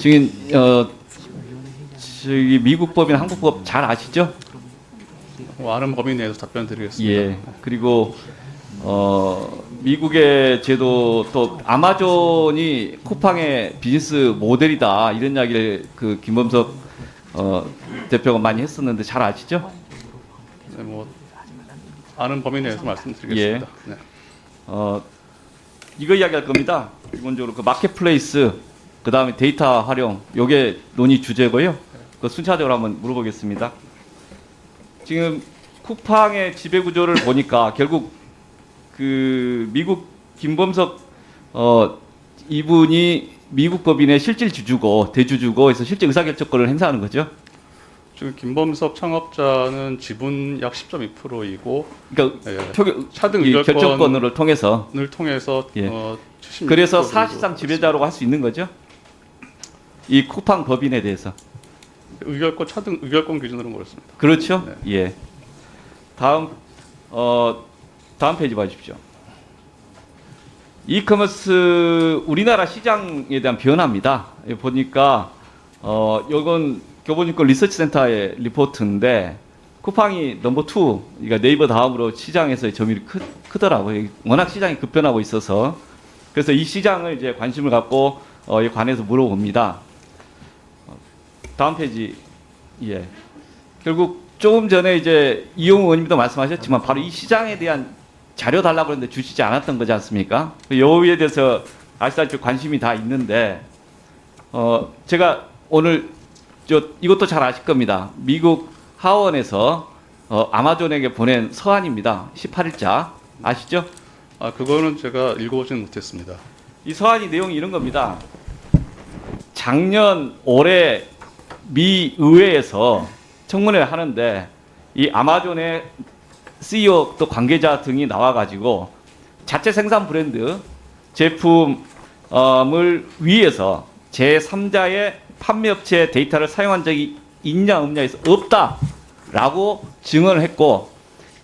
지금 어 저기 미국 법이나 한국 법 잘 아시죠? 뭐 아는 범위 내에서 답변 드리겠습니다. 예. 그리고 어 미국의 제도 또 아마존이 쿠팡의 비즈니스 모델이다 이런 이야기를 그 김범석 어 대표가 많이 했었는데 잘 아시죠? 네, 뭐 아는 범위 내에서 말씀드리겠습니다. 네. 어 이거 이야기할 겁니다. 기본적으로 그 마켓플레이스 그 다음에 데이터 활용 요게 논의 주제고요. 그 순차적으로 한번 물어보겠습니다. 지금 쿠팡의 지배 구조를 보니까 결국 그 미국 김범석 어 이분이 미국 법인의 실질 주주고 대주주고 해서 실제 의사결정권을 행사하는 거죠. 지금 김범석 창업자는 지분 약 10.2%이고 그러니까 예, 표, 차등 이 결정권을 통해서 통해서 예. 어, 76% 그래서 사실상 지배자라고 할수 있는 거죠. 이 쿠팡 법인에 대해서. 의결권 차등 의결권 기준으로 그렇습니다. 그렇죠? 네. 예. 다음 어 다음 페이지 봐 주십시오. 이커머스 우리나라 시장에 대한 변화입니다. 여기 보니까 어 요건 교보증권 리서치 센터의 리포트인데 쿠팡이 넘버 2, 그러니까 네이버 다음으로 시장에서의 점유율이 크, 크더라고요. 워낙 시장이 급변하고 있어서 그래서 이 시장을 이제 관심을 갖고 어, 에 관해서 물어봅니다. 어, 다음 페이지 예. 결국 조금 전에 이제 이용우 의원님도 말씀하셨지만 바로 이 시장에 대한 자료 달라고 했는데 주시지 않았던 거지 않습니까? 그 여기에 대해서 아시다시피 관심이 다 있는데 어 제가 오늘 저 이것도 잘 아실 겁니다. 미국 하원에서 어 아마존에게 보낸 서한입니다. 18일자 아시죠? 아 그거는 제가 읽어보지는 못했습니다. 이 서한이 내용이 이런 겁니다. 작년 올해 미 의회에서 청문회를 하는데 이 아마존의 CEO 또 관계자 등이 나와가지고 자체 생산 브랜드 제품을 위해서 제3자의 판매업체 데이터를 사용한 적이 있냐 없냐 해서 없다라고 증언을 했고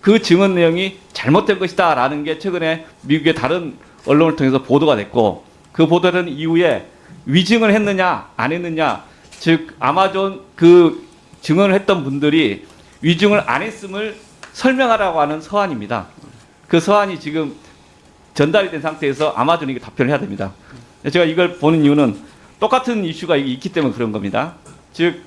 그 증언 내용이 잘못된 것이다라는 게 최근에 미국의 다른 언론을 통해서 보도가 됐고 그 보도된 이후에 위증을 했느냐 안 했느냐 즉 아마존 그 증언을 했던 분들이 위증을 안 했음을 설명하라고 하는 서한입니다. 그 서한이 지금 전달이 된 상태에서 아마존에게 답변을 해야 됩니다. 제가 이걸 보는 이유는 똑같은 이슈가 있기 때문에 그런 겁니다. 즉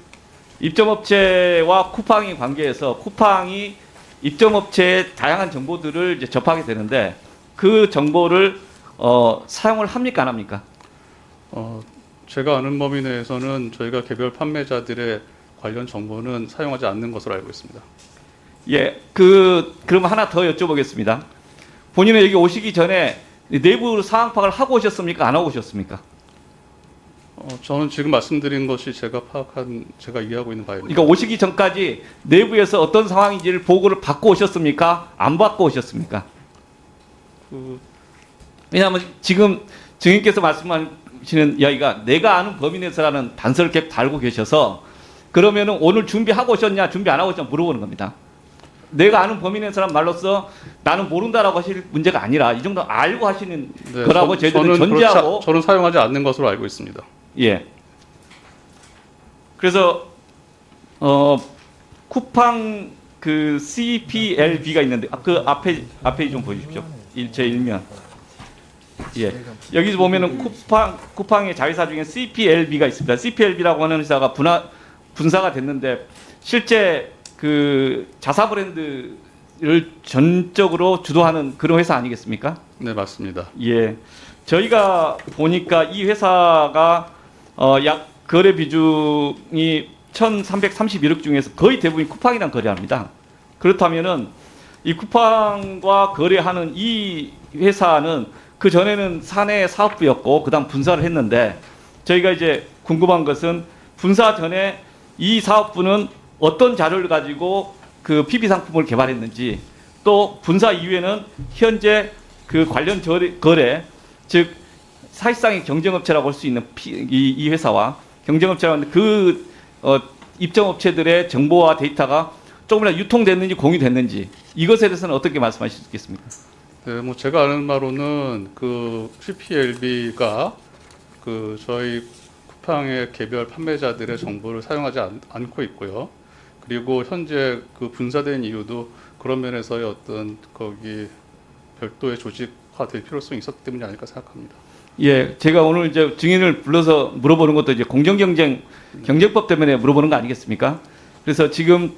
입점업체와 쿠팡이 관계해서 쿠팡이 입점업체의 다양한 정보들을 이제 접하게 되는데 그 정보를 어, 사용을 합니까 안 합니까? 어, 제가 아는 범위 내에서는 저희가 개별 판매자들의 관련 정보는 사용하지 않는 것으로 알고 있습니다. 예, 그 그럼 하나 더 여쭤보겠습니다. 본인은 여기 오시기 전에 내부 상황 파악을 하고 오셨습니까? 안 하고 오셨습니까? 어, 저는 지금 말씀드린 것이 제가 파악한 제가 이해하고 있는 바입니다. 그러니까 오시기 전까지 내부에서 어떤 상황인지를 보고를 받고 오셨습니까? 안 받고 오셨습니까? 그, 왜냐하면 지금 증인께서 말씀하 시는 이야기가 내가 아는 범인에서라는 단서를 계속 달고 계셔서 그러면은 오늘 준비하고 오셨냐 준비 안 하고 오셨냐 물어보는 겁니다. 내가 아는 범인에서란 말로써 나는 모른다라고 하실 문제가 아니라 이 정도 알고 하시는 네, 거라고 저- 저희들은 전제하고 않- 저는 사용하지 않는 것으로 알고 있습니다. 예. 그래서 어 쿠팡 그 CPLB가 있는데 아, 그 앞에 앞에 좀 보십시오. 일제 일면. 예. 여기 보면은 쿠팡 쿠팡의 자회사 중에 CPLB가 있습니다. CPLB라고 하는 회사가 분화 분사가 됐는데 실제 그 자사 브랜드를 전적으로 주도하는 그런 회사 아니겠습니까? 네 맞습니다. 예. 저희가 보니까 이 회사가 어, 약 거래 비중이 1,331억 중에서 거의 대부분이 쿠팡이랑 거래합니다. 그렇다면은 이 쿠팡과 거래하는 이 회사는 그 전에는 사내 사업부였고 그다음 분사를 했는데 저희가 이제 궁금한 것은 분사 전에 이 사업부는 어떤 자료를 가지고 그 PB 상품을 개발했는지 또 분사 이후에는 현재 그 관련 거래, 즉 사실상의 경쟁업체라고 할 수 있는 피- 이, 이 회사와 경쟁업체라고 하는데 그 어, 입점업체들의 정보와 데이터가 조금이나 유통됐는지 공유됐는지 이것에 대해서는 어떻게 말씀하실 수 있겠습니까? 네, 뭐 제가 아는 바로는 그 CPLB가 그 저희 쿠팡의 개별 판매자들의 정보를 사용하지 않, 않고 있고요. 그리고 현재 그 분사된 이유도 그런 면에서의 어떤 거기 별도의 조직화될 필요성이 있었기 때문이 아닐까 생각합니다. 예, 제가 오늘 이제 증인을 불러서 물어보는 것도 이제 공정경쟁 경쟁법 때문에 물어보는 거 아니겠습니까? 그래서 지금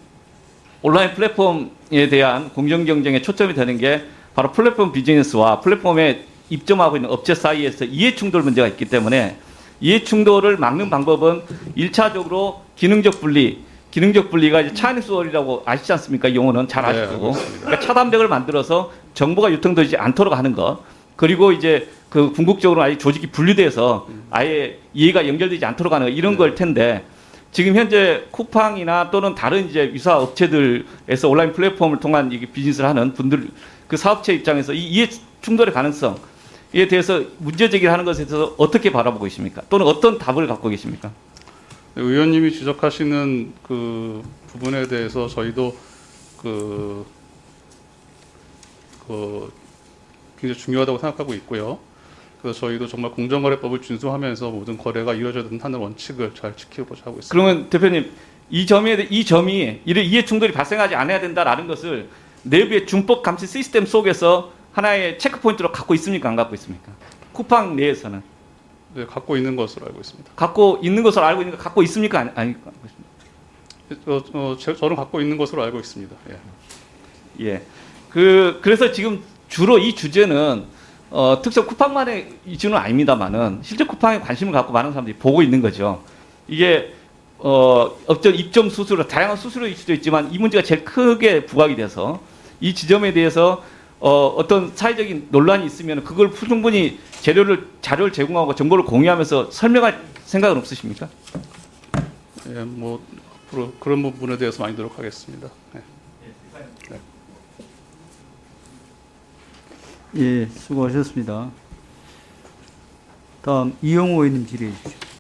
온라인 플랫폼에 대한 공정경쟁에 초점이 되는 게 바로 플랫폼 비즈니스와 플랫폼에 입점하고 있는 업체 사이에서 이해 충돌 문제가 있기 때문에 이해 충돌을 막는 방법은 일차적으로 기능적 분리, 기능적 분리가 이제 차이니스 월이라고 아시지 않습니까? 이 용어는 잘 네, 아시고. 있습니다. 그러니까 차단벽을 만들어서 정보가 유통되지 않도록 하는 것. 그리고 이제 그 궁극적으로 아예 조직이 분리돼서 아예 이해가 연결되지 않도록 하는 것, 이런 네. 걸 텐데 지금 현재 쿠팡이나 또는 다른 이제 유사 업체들에서 온라인 플랫폼을 통한 이게 비즈니스를 하는 분들 그 사업체 입장에서 이 이해 충돌의 가능성에 대해서 문제 제기를 하는 것에 대해서 어떻게 바라보고 계십니까? 또는 어떤 답을 갖고 계십니까? 의원님이 지적하시는 그 부분에 대해서 저희도 그, 그 굉장히 중요하다고 생각하고 있고요. 그래서 저희도 정말 공정거래법을 준수하면서 모든 거래가 이루어져야 된다는 원칙을 잘 지켜보자 하고 있습니다. 그러면 대표님 이 점에 대- 이 점이 이런 이해 충돌이 발생하지 않아야 된다라는 것을 내부의 준법 감시 시스템 속에서 하나의 체크 포인트로 갖고 있습니까? 안 갖고 있습니까? 쿠팡 내에서는 네, 갖고 있는 것으로 알고 있습니다. 갖고 있는 것으로 알고 있는 거 갖고 있습니까? 아니, 아니 갖고 있습니까? 어, 어, 제- 저는 갖고 있는 것으로 알고 있습니다. 예. 예. 그 그래서 지금 주로 이 주제는 어, 특정 쿠팡만의 이슈는 아닙니다만은 실제 쿠팡에 관심을 갖고 많은 사람들이 보고 있는 거죠. 이게 어, 어떤 입점 수수료 다양한 수수료일 수도 있지만 이 문제가 제일 크게 부각이 돼서 이 지점에 대해서 어, 어떤 사회적인 논란이 있으면 그걸 충분히 재료를 자료를 제공하고 정보를 공유하면서 설명할 생각은 없으십니까? 예, 뭐 앞으로 그런 부분에 대해서 많이 노력하겠습니다. 예. 예, 수고하셨습니다. 다음 이영호 의원님 질의해 주십시오.